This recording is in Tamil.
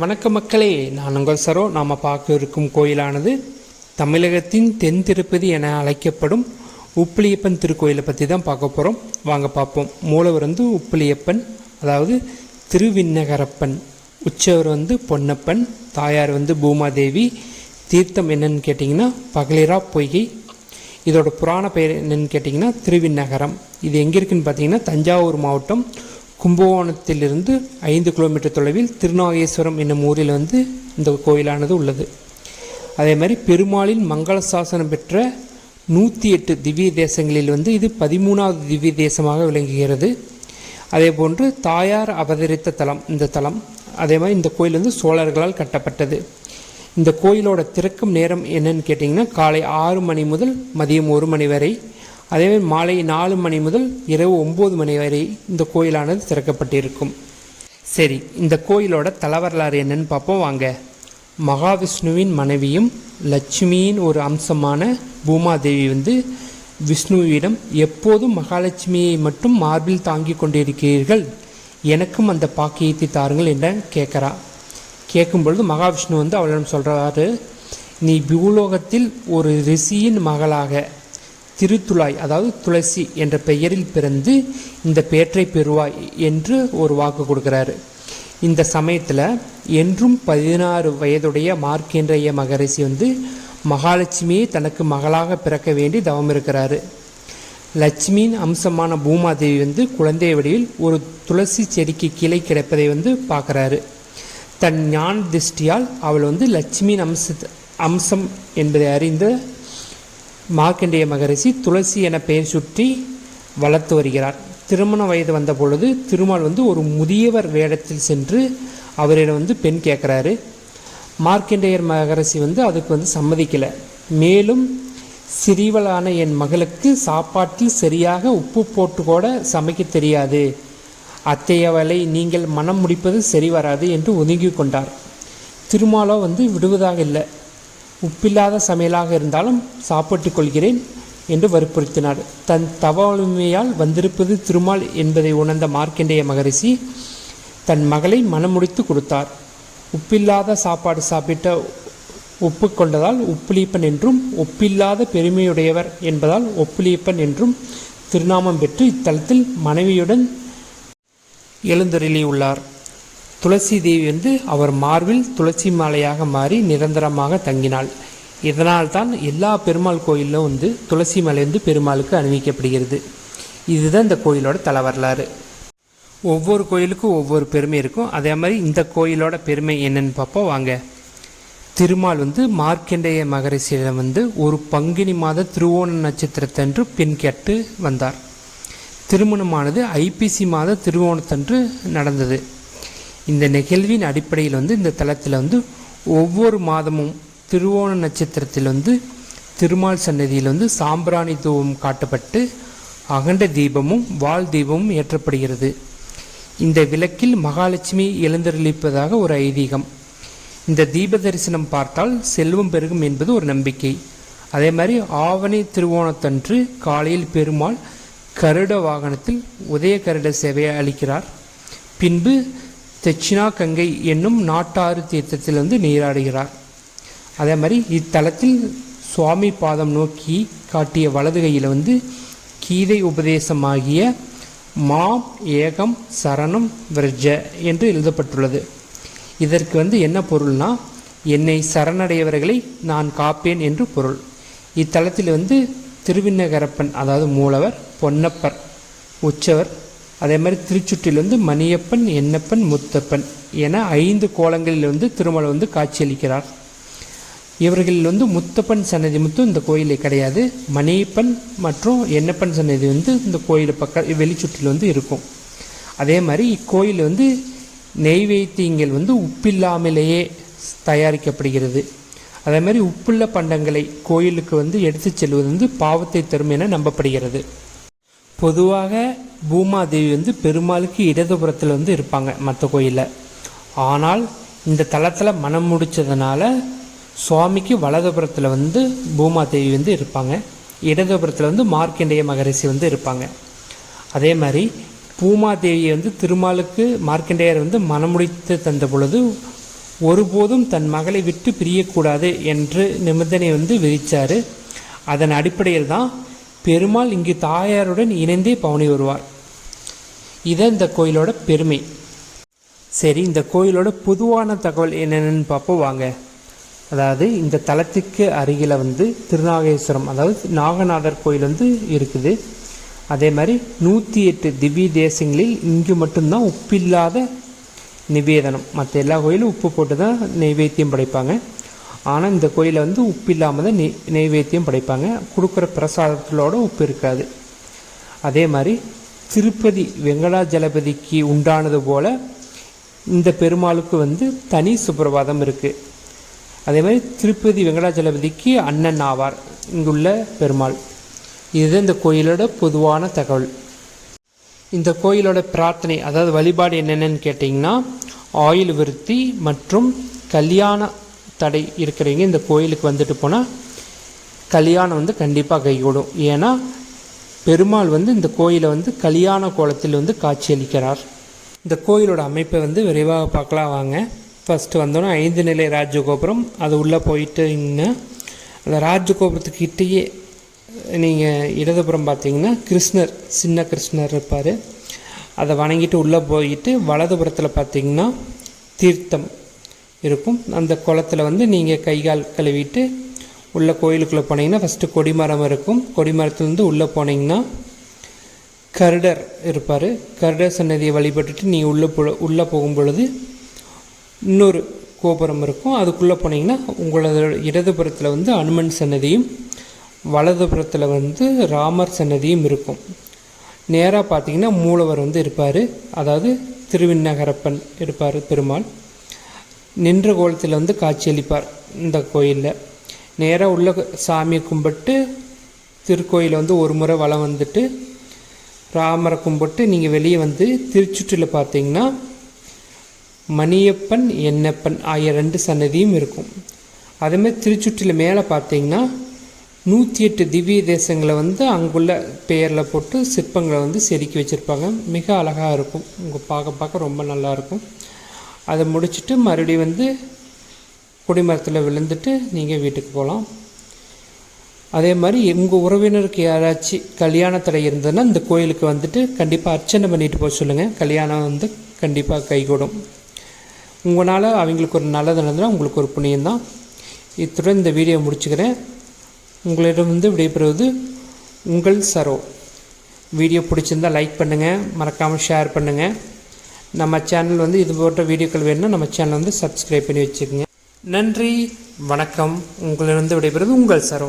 வணக்க மக்களே நான் உங்கள் சரோ. நாம் பார்க்க இருக்கும் கோயிலானது தமிழகத்தின் தென் திருப்பதி என அழைக்கப்படும் உப்பிலியப்பன் திருக்கோயிலை பற்றி தான் பார்க்க போகிறோம் வாங்க பார்ப்போம். மூலவர் வந்து உப்பிலியப்பன் அதாவது திருவிண்ணகரப்பன். உச்சவர் வந்து பொன்னப்பன் தாயார் வந்து பூமாதேவி. தீர்த்தம் என்னன்னு கேட்டிங்கன்னா பகலிரா பொய்கை. இதோட புராண பெயர் என்னன்னு கேட்டிங்கன்னா திருவிண்ணகரம். இது எங்கே இருக்குன்னு பார்த்தீங்கன்னா தஞ்சாவூர் மாவட்டம் கும்பகோணத்திலிருந்து ஐந்து கிலோமீட்டர் தொலைவில் திருநாகேஸ்வரம் என்னும் ஊரில் வந்து இந்த கோயிலானது உள்ளது. அதே மாதிரி பெருமாளின் மங்கள சாசனம் பெற்ற நூற்றி எட்டு திவ்ய தேசங்களில் வந்து இது பதிமூணாவது திவ்ய தேசமாக விளங்குகிறது. அதே போன்று தாயார் அவதரித்த தலம் இந்த தலம் அதே மாதிரி இந்த கோயில் வந்து சோழர்களால் கட்டப்பட்டது. இந்த கோயிலோட திறக்கும் நேரம் என்னன்னு கேட்டிங்கன்னா காலை ஆறு மணி முதல் மதியம் ஒரு மணி வரை அதேமாதிரி மாலை நாலு மணி முதல் இரவு ஒம்பது மணி வரை இந்த கோயிலானது திறக்கப்பட்டிருக்கும். சரி இந்த கோயிலோட தலவரலாறு என்னன்னு பார்ப்போம் வாங்க. மகாவிஷ்ணுவின் மனைவியும் லட்சுமியின் ஒரு அம்சமான பூமாதேவி வந்து விஷ்ணுவிடம் எப்போதும் மகாலட்சுமியை மட்டும் மார்பில் தாங்கி கொண்டிருக்கிறீர்கள் எனக்கும் அந்த பாக்கியத்தை தாருங்கள் என்ற கேட்குறா. கேட்கும் பொழுது மகாவிஷ்ணு வந்து அவளிடம் சொல்கிறாரு நீ பூலோகத்தில் ஒரு ரிஷியின் மகளாக திருத்துளாய் அதாவது துளசி என்ற பெயரில் பிறந்து இந்த பேற்றை பெறுவாய் என்று ஒரு வாக்கு கொடுக்குறாரு. இந்த சமயத்தில் என்றும் பதினாறு வயதுடைய மார்க்கேந்திரைய மகரிஷி வந்து மகாலட்சுமியை தனக்கு மகளாக பிறக்க வேண்டி தவம் இருக்கிறாரு. லட்சுமியின் அம்சமான பூமாதேவி வந்து குழந்தை வடிவில் ஒரு துளசி செடிக்கு கிளை கிடைப்பதை வந்து பார்க்குறாரு. தன் ஞான திருஷ்டியால் அவள் வந்து லட்சுமியின் அம்ச அம்சம் என்பதை அறிந்த மார்க்கண்டேய மகரிஷி துளசி என பெயர் சுற்றி வளர்த்து வருகிறார். திருமண வயது வந்த பொழுது திருமால் வந்து ஒரு முதியவர் வேடத்தில் சென்று அவரிடம் வந்து பெண் கேட்குறாரு. மார்க்கண்டேயர் மகரிஷி வந்து அதுக்கு வந்து சம்மதிக்கலை. மேலும் சிறிவளான என் மகளுக்கு சாப்பாட்டில் சரியாக உப்பு போட்டு கூட சமைக்க தெரியாது. அத்தையவளை நீங்கள் மனம் முடிப்பது சரி வராது என்று ஒதுங்கி கொண்டார். திருமாலோ வந்து விடுவதாக இல்லை. உப்பில்லாத சமையலாக இருந்தாலும் சாப்பிட்டுக் கொள்கிறேன் என்று வற்புறுத்தினார். தன் தவழுமையால் வந்திருப்பது திருமால் என்பதை உணர்ந்த மார்க்கண்டேய மகரிஷி தன் மகளை மனமுடித்து கொடுத்தார். உப்பில்லாத சாப்பாடு சாப்பிட்ட ஒப்புக்கொண்டதால் உப்புலியப்பன் என்றும் ஒப்பில்லாத பெருமையுடையவர் என்பதால் ஒப்புலியப்பன் என்றும் திருநாமம் பெற்று இத்தலத்தில் மனைவியுடன் எழுந்தருளியுள்ளார். துளசி தேவி வந்து அவர் மார்பில் துளசி மாலையாக மாறி நிரந்தரமாக தங்கினாள். இதனால் தான் எல்லா பெருமாள் கோயிலும் வந்து துளசி மலை வந்து பெருமாளுக்கு அணிவிக்கப்படுகிறது. இதுதான் இந்த கோயிலோட தல வரலாறு. ஒவ்வொரு கோயிலுக்கும் ஒவ்வொரு பெருமை இருக்கும். அதே மாதிரி இந்த கோயிலோட பெருமை என்னன்னு பார்ப்போம். வாங்க. திருமால் வந்து மார்க்கண்டேய மகரிஷியிடம் வந்து ஒரு பங்குனி மாத திருவோண நட்சத்திரத்தன்று பெண் கேட்டு வந்தார். திருமணமானது ஐபிசி மாத திருவோணத்தன்று நடந்தது. இந்த நிகழ்வின் அடிப்படையில் வந்து இந்த தலத்தில் வந்து ஒவ்வொரு மாதமும் திருவோண நட்சத்திரத்தில் வந்து திருமால் சன்னதியில் வந்து சாம்பிராணி தூவம் காட்டப்பட்டு அகண்ட தீபமும் வால் தீபமும் ஏற்றப்படுகிறது. இந்த விளக்கில் மகாலட்சுமி எழுந்தருளிப்பதாக ஒரு ஐதீகம். இந்த தீப தரிசனம் பார்த்தால் செல்வம் பெருகும் என்பது ஒரு நம்பிக்கை. அதே மாதிரி ஆவணி திருவோணத்தன்று காலையில் பெருமாள் கருட வாகனத்தில் உதய கருட சேவையை அளிக்கிறார். பின்பு தெச்சினா கங்கை என்னும் நாட்டாறு தீர்த்தத்தில் வந்து நீராடுகிறார். அதே மாதிரி இத்தலத்தில் சுவாமி பாதம் நோக்கி காட்டிய வலது கையில் வந்து கீதை உபதேசமாகிய மாம் ஏகம் சரணம் விரஜ என்று எழுதப்பட்டுள்ளது. இதற்கு வந்து என்ன பொருள்னா என்னை சரணடையவர்களை நான் காப்பேன் என்று பொருள். இத்தலத்தில் வந்து திருவிண்ணகரப்பன் அதாவது மூலவர் பொன்னப்பர் உற்சவர் அதே மாதிரி திருச்சுற்றிலிருந்து மணியப்பன் எண்ணப்பன் முத்தப்பன் என ஐந்து கோலங்களில் வந்து திருமலை வந்து காட்சியளிக்கிறார். இவர்களில் வந்து முத்தப்பன் சன்னதி மட்டும் இந்த கோயிலே கிடையாது. மணியப்பன் மற்றும் எண்ணப்பன் சன்னதி வந்து இந்த கோயில் பக்க வெளிச்சுற்றில் வந்து இருக்கும். அதே மாதிரி இக்கோயில் வந்து நெய்வேத்தியங்கள் வந்து உப்பில்லாமலேயே தயாரிக்கப்படுகிறது. அதே மாதிரி உப்புள்ள பண்டங்களை கோயிலுக்கு வந்து எடுத்து செல்வது வந்து பாவத்தை தரும் என நம்பப்படுகிறது. பொதுவாக பூமாதேவி வந்து பெருமாளுக்கு இடதுபுறத்தில் வந்து இருப்பாங்க மற்ற கோயிலில். ஆனால் இந்த தளத்தில் மனம் முடித்ததுனால சுவாமிக்கு வலதுபுறத்தில் வந்து பூமாதேவி வந்து இருப்பாங்க. இடதுபுறத்தில் வந்து மார்க்கண்டேய மகரிஷி வந்து இருப்பாங்க. அதே மாதிரி பூமாதேவியை வந்து திருமாலுக்கு மார்க்கண்டேயர் வந்து மனமுடித்து தந்த பொழுது ஒருபோதும் தன் மகளை விட்டு பிரியக்கூடாது என்று நிபந்தனை வந்து விதித்தார் அதன் அடிப்படையில் தான் பெருமாள் இங்கு தாயாருடன் இணைந்தே பவனி வருவார். இதை இந்த கோயிலோட பெருமை. சரி இந்த கோயிலோட பொதுவான தகவல் என்னென்னு பார்ப்போம் வாங்க. அதாவது இந்த தலத்துக்கு அருகில் வந்து திருநாகேஸ்வரம் அதாவது நாகநாதர் கோயில் வந்து இருக்குது. அதே மாதிரி நூற்றி எட்டு திவ்ய தேசங்களில் இங்கு மட்டும்தான் உப்பில்லாத நிவேதனம். மற்ற எல்லா கோயிலும் உப்பு போட்டு தான் நெய்வேத்தியம் படைப்பாங்க. ஆனால் இந்த கோயிலில் வந்து உப்பு இல்லாமல் தான் நெய் நெய்வேத்தியம் படைப்பாங்க. கொடுக்குற பிரசாதத்திலோட உப்பு இருக்காது. அதே மாதிரி திருப்பதி வெங்கடாஜலபதிக்கு உண்டானது போல் இந்த பெருமாளுக்கு வந்து தனி சுப்பிரபாதம் இருக்குது அதே மாதிரி திருப்பதி வெங்கடாஜலபதிக்கு அண்ணன் ஆவார் இங்குள்ள பெருமாள். இதுதான் இந்த கோயிலோட பொதுவான தகவல். இந்த கோயிலோட பிரார்த்தனை அதாவது வழிபாடு என்னென்னு கேட்டிங்கன்னா ஆயுள் விருத்தி மற்றும் கல்யாண தடை இருக்கிறவங்க இந்த கோயிலுக்கு வந்துட்டு போனால் கல்யாணம் வந்து கண்டிப்பாக கைகூடும். ஏன்னா பெருமாள் வந்து இந்த கோயிலை வந்து கல்யாண கோலத்தில் வந்து காட்சியளிக்கிறார் இந்த கோயிலோட அமைப்பை வந்து விரைவாக பார்க்கலாம் வாங்க. ஃபஸ்ட்டு வந்தோன்னா ஐந்து நிலை ராஜகோபுரம். அது உள்ளே போயிட்டீங்கன்னா அந்த ராஜகோபுரத்துக்கிட்டேயே நீங்கள் இடதுபுறம் பார்த்தீங்கன்னா கிருஷ்ணர் சின்ன கிருஷ்ணர் இருப்பார். அதை வணங்கிட்டு உள்ளே போயிட்டு வலதுபுறத்தில் பார்த்தீங்கன்னா தீர்த்தம் இருக்கும். அந்த குளத்தில் வந்து நீங்கள் கை கால் கழுவிட்டு உள்ள கோயிலுக்குள்ளே போனீங்கன்னா ஃபஸ்ட்டு கொடிமரம் இருக்கும். கொடிமரத்துலேருந்து உள்ளே போனீங்கன்னா கருடர் இருப்பார். கருடர் சன்னதியை வழிபட்டுட்டு நீ உள்ளே போ உள்ளே போகும் பொழுது இன்னொரு கோபுரம் இருக்கும். அதுக்குள்ளே போனீங்கன்னா உங்களோட இடதுபுறத்தில் வந்து அனுமன் சன்னதியும் வலதுபுறத்தில் வந்து ராமர் சன்னதியும் இருக்கும். நேராக பார்த்தீங்கன்னா மூலவர் வந்து இருப்பார். அதாவது திருவிண்ணகரப்பன் இருப்பார் பெருமாள். நின்ற கோலத்தில் வந்து காட்சியளிப்பார் இந்த கோயிலில். நேராக உள்ள சாமியை கும்பிட்டு திருக்கோயிலை வந்து ஒரு முறை வலம் வந்துட்டு ராமரை கும்பிட்டு நீங்கள் வெளியே வந்து திருச்சுற்றில் பார்த்தீங்கன்னா மணியப்பன் எண்ணப்பன் ஆகிய ரெண்டு சன்னதியும் இருக்கும். அதேமாதிரி திருச்சுற்றில் மேலே பார்த்தீங்கன்னா நூற்றி எட்டு திவ்ய தேசங்களை வந்து அங்குள்ள பெயரில் போட்டு சிற்பங்களை வந்து செதுக்கி வச்சுருப்பாங்க. மிக அழகாக இருக்கும். உங்கள் பார்க்க பார்க்க ரொம்ப நல்லாயிருக்கும் அதை முடிச்சுட்டு மறுபடியும் வந்து குடிமரத்தில் விழுந்துட்டு நீங்கள் வீட்டுக்கு போகலாம் அதே மாதிரி உங்கள் உறவினருக்கு யாராச்சும் கல்யாண தடை இருந்ததுன்னா இந்த கோயிலுக்கு வந்துட்டு கண்டிப்பாக அர்ச்சனை பண்ணிட்டு போக சொல்லுங்கள் கல்யாணம் வந்து கண்டிப்பாக கைகூடும். உங்களால் அவங்களுக்கு ஒரு நல்லது நடந்தால் உங்களுக்கு ஒரு புண்ணியம் தான் இத்துடன் இந்த வீடியோ முடிச்சுக்கிறேன். உங்களிடம் வந்து விடைபெறுவது உங்கள் சரோ. வீடியோ பிடிச்சிருந்தால் லைக் பண்ணுங்கள் மறக்காமல் ஷேர் பண்ணுங்கள் நம்ம சேனல் வந்து இது போன்ற வீடியோக்கள் வேணும்னா நம்ம சேனல் வந்து சப்ஸ்கிரைப் பண்ணி வச்சுக்கோங்க. நன்றி வணக்கம். உங்களிடம் விடைபெறுவது உங்கள் சரோ.